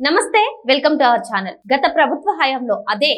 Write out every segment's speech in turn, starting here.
నమస్తే welcome to our channel. గత ప్రభుత్వ హయాంలో అదే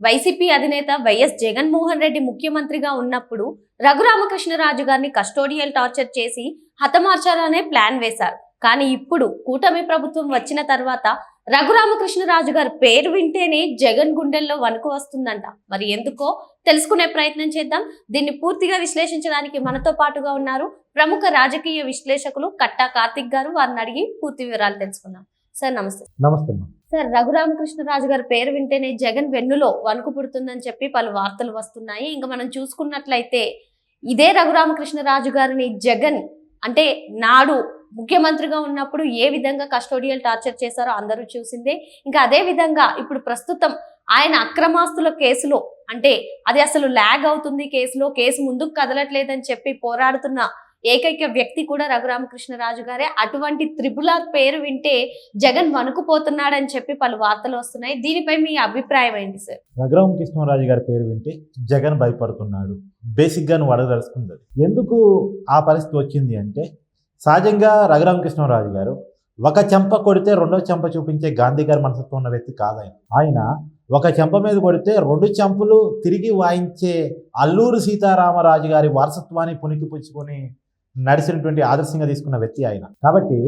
వైసీపీ అధినేత వైఎస్ జగన్మోహన్ రెడ్డి ముఖ్యమంత్రిగా ఉన్నప్పుడు రఘురామకృష్ణరాజు గారిని కస్టోడియల్ టార్చర్ చేసి హతమార్చాలనే ప్లాన్ వేశారు. కానీ ఇప్పుడు కూటమి ప్రభుత్వం వచ్చిన తర్వాత రఘురామకృష్ణరాజు గారి పేరు వింటేనే జగన్ గుండెల్లో వణుకు వస్తుందంట. మరి ఎందుకో తెలుసుకునే ప్రయత్నం చేద్దాం. దీన్ని పూర్తిగా విశ్లేషించడానికి మనతో పాటుగా ఉన్నారు ప్రముఖ రాజకీయ విశ్లేషకులు కట్టా కార్తిక్ గారు. వారిని అడిగి పూర్తి వివరాలు తెలుసుకుందాం. సార్ నమస్తే. నమస్తే సార్ రఘురామకృష్ణరాజు గారి పేరు వింటేనే జగన్ వెన్నులో వణుకు పుడుతుందని చెప్పి పలు వార్తలు వస్తున్నాయి. ఇంకా మనం చూసుకున్నట్లయితే ఇదే రఘురామకృష్ణరాజు గారిని జగన్ అంటే నాడు ముఖ్యమంత్రిగా ఉన్నప్పుడు ఏ విధంగా కస్టోడియల్ టార్చర్ చేశారో అందరూ చూసిందే. ఇంకా అదే విధంగా ఇప్పుడు ప్రస్తుతం ఆయన అక్రమాస్తుల కేసులో అంటే అది అసలు ల్యాగ్ అవుతుంది కేసులో కేసు ముందుకు కదలట్లేదని చెప్పి పోరాడుతున్న ఏకైక వ్యక్తి కూడా రఘురామకృష్ణరాజు గారే. అటువంటి త్రిపుల్ ఆర్ పేరు వింటే జగన్ వణుకుపోతున్నాడని చెప్పి పలు వార్తలు వస్తున్నాయి. దీనిపై మీ అభిప్రాయం ఏంటి సార్? రఘురామ కృష్ణరాజు గారి పేరు వింటే జగన్ భయపడుతున్నాడు. బేసిక్గా నువ్వు అడగదలుచుకుంది ఎందుకు ఆ పరిస్థితి వచ్చింది అంటే సహజంగా రఘురామకృష్ణరాజు గారు ఒక చెంప కొడితే రెండో చెంప చూపించే గాంధీ గారి మనసత్వం ఉన్న వ్యక్తి కాదు ఆయన. ఒక చెంప మీద కొడితే రెండు చెంపలు తిరిగి వాయించే అల్లూరు సీతారామరాజు గారి వారసత్వాన్ని పునికి పుచ్చుకొని నడిచినటువంటి ఆదర్శంగా తీసుకున్న వ్యక్తి ఆయన. కాబట్టి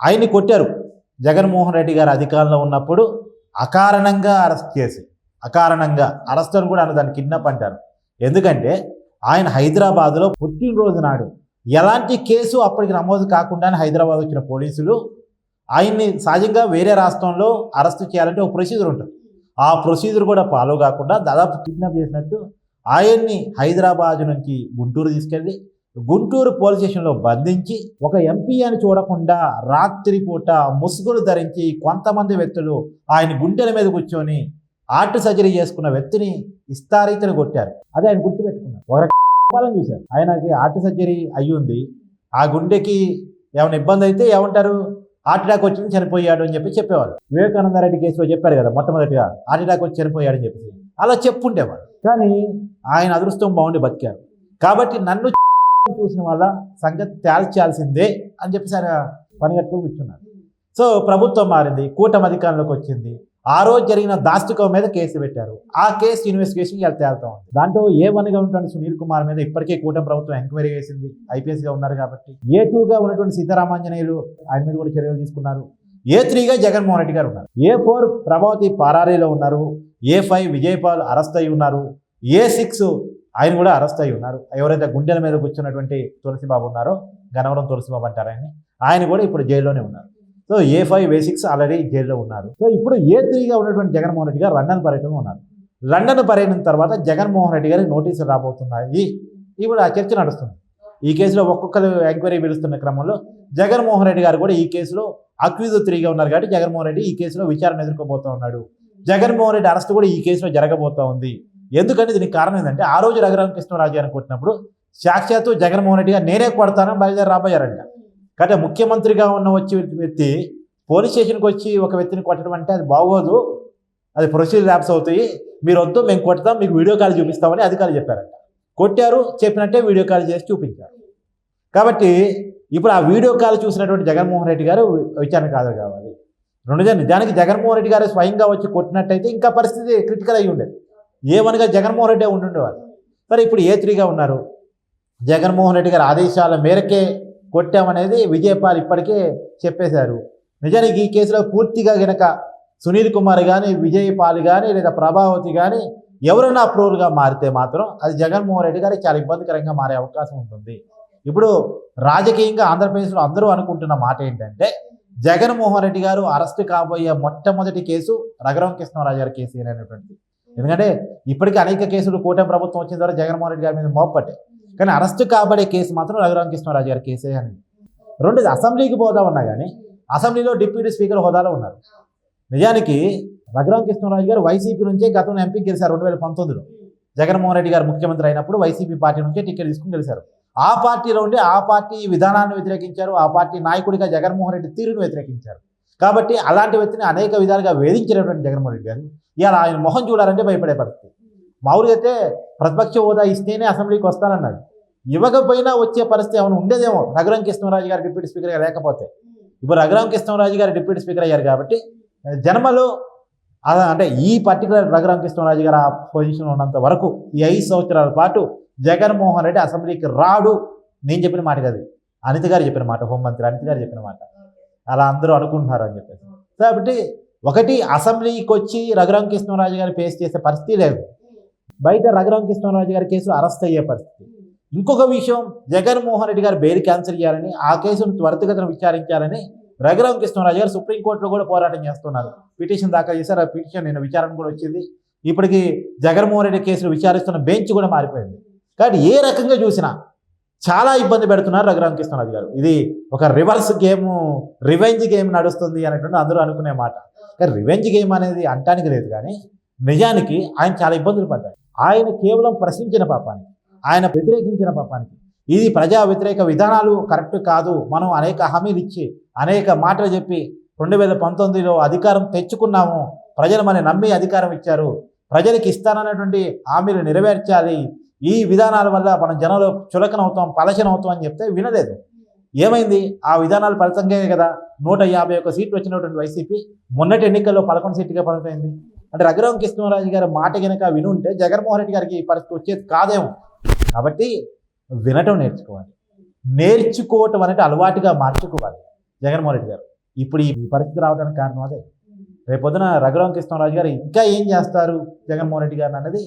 ఆయన్ని కొట్టారు. జగన్మోహన్ రెడ్డి గారు అధికారంలో ఉన్నప్పుడు అకారణంగా అరెస్ట్ చేసి అకారణంగా అరెస్ట్ అని కూడా దాన్ని కిడ్నాప్ అంటారు. ఎందుకంటే ఆయన హైదరాబాద్లో పుట్టినరోజు నాడు ఎలాంటి కేసు అప్పటికి నమోదు కాకుండానే హైదరాబాద్ వచ్చిన పోలీసులు ఆయన్ని సహజంగా వేరే రాష్ట్రంలో అరెస్ట్ చేయాలంటే ఒక ప్రొసీజర్ ఉంటుంది. ఆ ప్రొసీజర్ కూడా ఫాలో కాకుండా దాదాపు కిడ్నాప్ చేసినట్టు ఆయన్ని హైదరాబాద్ నుంచి గుంటూరు తీసుకెళ్ళి గుంటూరు పోలీస్ స్టేషన్లో బంధించి ఒక ఎంపీ అని చూడకుండా రాత్రిపూట ముసుగులు ధరించి కొంతమంది వ్యక్తులు ఆయన గుండెల మీద కూర్చొని ఆర్ట్ సర్జరీ చేసుకున్న వ్యక్తిని ఇస్తారీతని కొట్టారు. అదే ఆయన గుర్తుపెట్టుకున్నారు. ఒక చూశారు. ఆయనకి ఆర్ట్ సర్జరీ అయ్యి ఉంది ఆ గుండెకి ఏమైనా ఇబ్బంది అయితే ఏమంటారు? హార్ట్ అటాక్ వచ్చింది చనిపోయాడు అని చెప్పి చెప్పేవారు వివేకానంద రెడ్డి కేసులో చెప్పారు కదా మొట్టమొదటిగా. హార్ట్ అటాక్ వచ్చి చనిపోయాడు అని చెప్పేసి. అలా చెప్పుండేవారు కానీ ఆయన అదృష్టం బాగుండి బతికారు. కాబట్టి నన్ను చూసిన వాళ్ళ సంగతి తేల్చాల్సిందే అని చెప్పేసి ఆయన పని కట్టుకుని కూర్చున్నారు. సో ప్రభుత్వం మారింది కూటమి అధికారంలోకి వచ్చింది. ఆ రోజు జరిగిన దాస్తుకం మీద కేసు పెట్టారు. ఆ కేసు ఇన్వెస్టిగేషన్ ఇలా తేలుతా ఉంది. దాంట్లో ఏ వన్గా ఉన్నటువంటి సునీల్ కుమార్ మీద ఇప్పటికే కూటమి ప్రభుత్వం ఎంక్వైరీ చేసింది. ఐపీఎస్గా ఉన్నారు కాబట్టి. ఏ టూగా ఉన్నటువంటి సీతారామాంజనేయులు ఆయన మీద కూడా చర్యలు తీసుకున్నారు. ఏ త్రీగా జగన్మోహన్ రెడ్డి గారు ఉన్నారు. ఏ ఫోర్ ప్రభావతి పారారీలో ఉన్నారు. ఏ ఫైవ్ విజయపాల్ అరెస్ట్ అయి ఉన్నారు. ఏ సిక్స్ ఆయన కూడా అరెస్ట్ అయి ఉన్నారు. ఎవరైతే గుండెల మీద కూర్చున్నటువంటి తులసిబాబు ఉన్నారో గనవరం తులసిబాబు అంటారు ఆయన ఆయన కూడా ఇప్పుడు జైల్లోనే ఉన్నారు. So A five A six already జైల్లో ఉన్నారు. సో ఇప్పుడు ఏ త్రీగా ఉన్నటువంటి జగన్మోహన్ రెడ్డి గారు లండన్ పర్యటన ఉన్నారు. లండన్ పర్యటన తర్వాత జగన్మోహన్ రెడ్డి గారికి నోటీసులు రాబోతున్నాయి. ఇప్పుడు ఆ చర్చ నడుస్తుంది. ఈ కేసులో ఒక్కొక్కరు ఎంక్వైరీ పిలుస్తున్న క్రమంలో జగన్మోహన్ రెడ్డి గారు కూడా ఈ కేసులో అక్విజు త్రీగా ఉన్నారు కాబట్టి జగన్మోహన్ రెడ్డి ఈ కేసులో విచారణ ఎదుర్కోబోతూ ఉన్నాడు. జగన్మోహన్ రెడ్డి అరెస్ట్ కూడా ఈ కేసులో జరగబోతా ఉంది. ఎందుకంటే దీనికి కారణం ఏంటంటే ఆ రోజు రఘురామకృష్ణరాజు గారిని కొట్టినప్పుడు సాక్షాత్తు జగన్మోహన్ రెడ్డి గారు నేనే కొడతానని బయలుదేరి రాబోయారంట. కాబట్టి ముఖ్యమంత్రిగా ఉన్న వచ్చి వ్యక్తి పోలీస్ స్టేషన్కి వచ్చి ఒక వ్యక్తిని కొట్టడం అంటే అది బాగోదు. అది ప్రొసీజర్ ల్యాబ్స్ అవుతాయి. మీరు వద్దు మేము కొడతాం మీకు వీడియో కాల్ చూపిస్తామని అధికారులు చెప్పారంట. కొట్టారు చెప్పినట్టే వీడియో కాల్ చేసి చూపించారు. కాబట్టి ఇప్పుడు ఆ వీడియో కాల్ చూసినటువంటి జగన్మోహన్ రెడ్డి గారు విచారణ కాదు కావాలి. రెండు నిజానికి జగన్మోహన్ రెడ్డి గారు స్వయంగా వచ్చి కొట్టినట్టయితే ఇంకా పరిస్థితి క్రిటికల్ అయి ఉండేది. ఏమనగా జగన్మోహన్ రెడ్డి ఉండుండేవారు. సరే ఇప్పుడు ఏ త్రీగా ఉన్నారు. జగన్మోహన్ రెడ్డి గారి ఆదేశాల మేరకే కొట్టామనేది విజయపాల్ ఇప్పటికే చెప్పేశారు. నిజానికి ఈ కేసులో పూర్తిగా గనక సునీల్ కుమార్ కానీ విజయపాల్ కానీ లేదా ప్రభావతి కానీ ఎవరైనా అప్రూవల్గా మారితే మాత్రం అది జగన్మోహన్ రెడ్డి గారికి చాలా ఇబ్బందికరంగా మారే అవకాశం ఉంటుంది. ఇప్పుడు రాజకీయంగా ఆంధ్రప్రదేశ్లో అందరూ అనుకుంటున్న మాట ఏంటంటే జగన్మోహన్ రెడ్డి గారు అరెస్ట్ కాబోయే మొట్టమొదటి కేసు రఘురామ కృష్ణరాజు గారి కేసు అనేటువంటిది ఎందుకంటే ఇప్పటికీ అనేక కేసులు కూటమి ప్రభుత్వం వచ్చిన ద్వారా జగన్మోహన్ రెడ్డి గారి మీద మోపట్టే కానీ అరెస్టు కాబడే కేసు మాత్రం రఘురామ కృష్ణరాజు గారి కేసే అని. రెండోది అసెంబ్లీకి పోదా ఉన్నా కానీ అసెంబ్లీలో డిప్యూటీ స్పీకర్ హోదాలో ఉన్నారు. నిజానికి రఘురామ కృష్ణరాజు గారు వైసీపీ నుంచే గతంలో ఎంపీ గెలిచారు రెండు వేల పంతొమ్మిదిలో. జగన్మోహన్ రెడ్డి గారు ముఖ్యమంత్రి అయినప్పుడు వైసీపీ పార్టీ నుంచే టికెట్ తీసుకుని గెలిచారు. ఆ పార్టీలో ఉండి ఆ పార్టీ విధానాన్ని వ్యతిరేకించారు. ఆ పార్టీ నాయకుడిగా జగన్మోహన్ రెడ్డి తీరును వ్యతిరేకించారు. కాబట్టి అలాంటి వ్యక్తిని అనేక విధాలుగా వేధించినటువంటి జగన్మోహన్ రెడ్డి గారు ఇవాళ ఆయన మొహం చూడాలంటే భయపడే పరిస్థితి. మామూలుగా అయితే ప్రతిపక్ష హోదా ఇస్తేనే అసెంబ్లీకి వస్తానన్నాడు. ఇవ్వకపోయినా వచ్చే పరిస్థితి ఏమైనా ఉండేదేమో? రఘురాం కృష్ణరాజు గారు డిప్యూటీ స్పీకర్గా లేకపోతే. ఇప్పుడు రఘురాం కృష్ణరాజు గారు డిప్యూటీ స్పీకర్ అయ్యారు కాబట్టి జన్మలో అలా అంటే ఈ పర్టికులర్ రఘురామకృష్ణరాజు గారు ఆ పొజిషన్ ఉన్నంత వరకు ఈ ఐదు సంవత్సరాల పాటు జగన్మోహన్ రెడ్డి అసెంబ్లీకి రాడు. నేను చెప్పిన మాట కాదు. అనిత గారు చెప్పిన మాట హోంమంత్రి అనిత గారు చెప్పిన మాట. అలా అందరూ అనుకుంటున్నారు అని చెప్పేసి. కాబట్టి ఒకటి అసెంబ్లీకి వచ్చి రఘురామకృష్ణరాజు గారు ఫేస్ చేసే పరిస్థితి లేదు. బయట రఘురామకృష్ణరాజు గారి కేసు అరెస్ట్ అయ్యే పరిస్థితి. ఇంకొక విషయం జగన్మోహన్ రెడ్డి గారు బెయిల్ క్యాన్సిల్ చేయాలని ఆ కేసును త్వరితగతిన విచారించాలని రఘురామకృష్ణరాజు గారు సుప్రీంకోర్టులో కూడా పోరాటం చేస్తున్నారు. పిటిషన్ దాఖలు చేశారు. ఆ పిటిషన్ నేను విచారణ కూడా వచ్చింది. ఇప్పటికి జగన్మోహన్ రెడ్డి కేసులు విచారిస్తున్న బెంచ్ కూడా మారిపోయింది. కాబట్టి ఏ రకంగా చూసినా చాలా ఇబ్బంది పెడుతున్నారు రఘురామకృష్ణరాజు గారు. ఇది ఒక రివర్స్ గేమ్ రివెంజ్ గేమ్ నడుస్తుంది అనేటువంటి అందరూ అనుకునే మాట. కానీ రివెంజ్ గేమ్ అనేది అంటానికి లేదు కానీ నిజానికి ఆయన చాలా ఇబ్బందులు పడ్డారు ఆయన కేవలం ప్రశ్నించిన పాపానికి ఆయన వ్యతిరేకించిన పాపానికి. ఇది ప్రజా వ్యతిరేక విధానాలు కరెక్ట్ కాదు. మనం అనేక హామీలు ఇచ్చి అనేక మాటలు చెప్పి రెండు వేల పంతొమ్మిదిలో అధికారం తెచ్చుకున్నాము. ప్రజలు మన నమ్మి అధికారం ఇచ్చారు. ప్రజలకు ఇస్తానన్నటువంటి హామీలు నెరవేర్చాలి. ఈ విధానాల వల్ల మనం జనంలో చులకన అవుతాం పలచన అవుతాం అని చెప్తే వినలేదు. ఏమైంది? ఆ విధానాలు ఫలితంగా కదా నూట యాభై ఒక్క సీట్లు వచ్చినటువంటి వైసీపీ మొన్నటి ఎన్నికల్లో పదకొండు సీట్లుగా పరిమితమైంది అంటే రఘురామ కృష్ణరాజు గారి మాట కనుక వినుంటే జగన్మోహన్ రెడ్డి గారికి ఈ పరిస్థితి వచ్చేది కాదేమో. కాబట్టి వినటం నేర్చుకోవాలి. నేర్చుకోవటం అనేది అలవాటుగా మార్చుకోవాలి జగన్మోహన్ రెడ్డి గారు. ఇప్పుడు ఈ పరిస్థితి రావడానికి కారణం అదే. రేపొద్దున రఘురామ కృష్ణరాజు గారు ఇంకా ఏం చేస్తారు జగన్మోహన్ రెడ్డి గారు అన్నది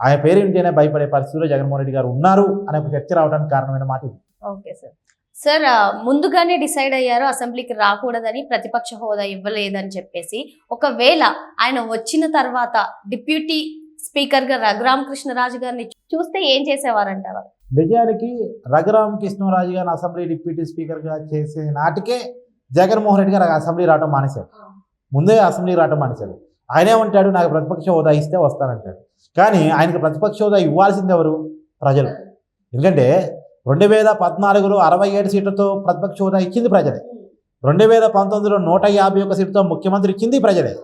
ఆయన పేరు వింటేనే భయపడే పరిస్థితిలో జగన్మోహన్ రెడ్డి గారు ఉన్నారు అనే ఒక చర్చ రావడానికి కారణమైన మాట ఇది. Okay sir. సార్ ముందుగానే డిసైడ్ అయ్యారు అసెంబ్లీకి రాకూడదని ప్రతిపక్ష హోదా ఇవ్వలేదని చెప్పేసి. ఒకవేళ ఆయన వచ్చిన తర్వాత డిప్యూటీ స్పీకర్గా రఘురామకృష్ణరాజు గారిని చూస్తే ఏం చేసేవారంటారు? నిజానికి రఘురామ కృష్ణరాజు గారిని అసెంబ్లీ డిప్యూటీ స్పీకర్గా చేసే నాటికే జగన్మోహన్ రెడ్డి గారు అసెంబ్లీ రావడం మానేశారు. ముందే అసెంబ్లీ రావడం మానేశారు. ఆయనే ఉంటాడు నాకు ప్రతిపక్ష హోదా ఇస్తే వస్తానంటాడు. కానీ ఆయనకు ప్రతిపక్ష హోదా ఇవ్వాల్సింది ఎవరు? ప్రజలు. ఎందుకంటే రెండు వేల పద్నాలుగులో అరవై ఏడు సీట్లతో ప్రతిపక్ష హోదా ఇచ్చింది ప్రజలే. రెండు వేల పంతొమ్మిదిలో నూట యాభై ఒక్క సీటుతో ముఖ్యమంత్రి ఇచ్చింది ప్రజలే.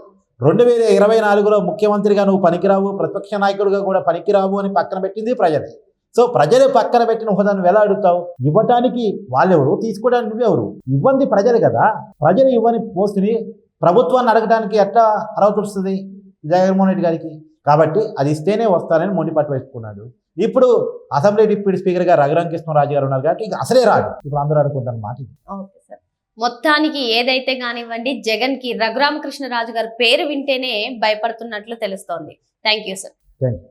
రెండు వేల ఇరవై నాలుగులో ముఖ్యమంత్రిగా నువ్వు పనికిరావు ప్రతిపక్ష నాయకుడిగా కూడా పనికిరావు అని పక్కన పెట్టింది ప్రజలే. సో ప్రజలు పక్కన పెట్టిన హోదాను ఎలా అడుగుతావు? ఇవ్వటానికి వాళ్ళెవరు? తీసుకోవడానికి నువ్వెవరు? ఇవ్వంది ప్రజలు కదా. ప్రజలు ఇవ్వని పోస్టుని ప్రభుత్వాన్ని అడగడానికి ఎట్లా అర్హత వస్తుంది? జగన్మోహన్ రెడ్డి గారికి. కాబట్టి అది ఇస్తేనే వస్తారని మొండి పట్టు వేసుకున్నాడు ఇప్పుడు అసెంబ్లీ డిప్యూటీ స్పీకర్గా రఘురామ కృష్ణరాజు గారు ఉన్నారు కాబట్టి ఇక అసలే రాడు. ఇప్పుడు అందరూ అనుకుంటాను మాట. Okay sir. మొత్తానికి ఏదైతే కానివ్వండి జగన్కి రఘురామకృష్ణరాజు గారి పేరు వింటేనే భయపడుతున్నట్లు తెలుస్తోంది. Thank you sir. Thank you.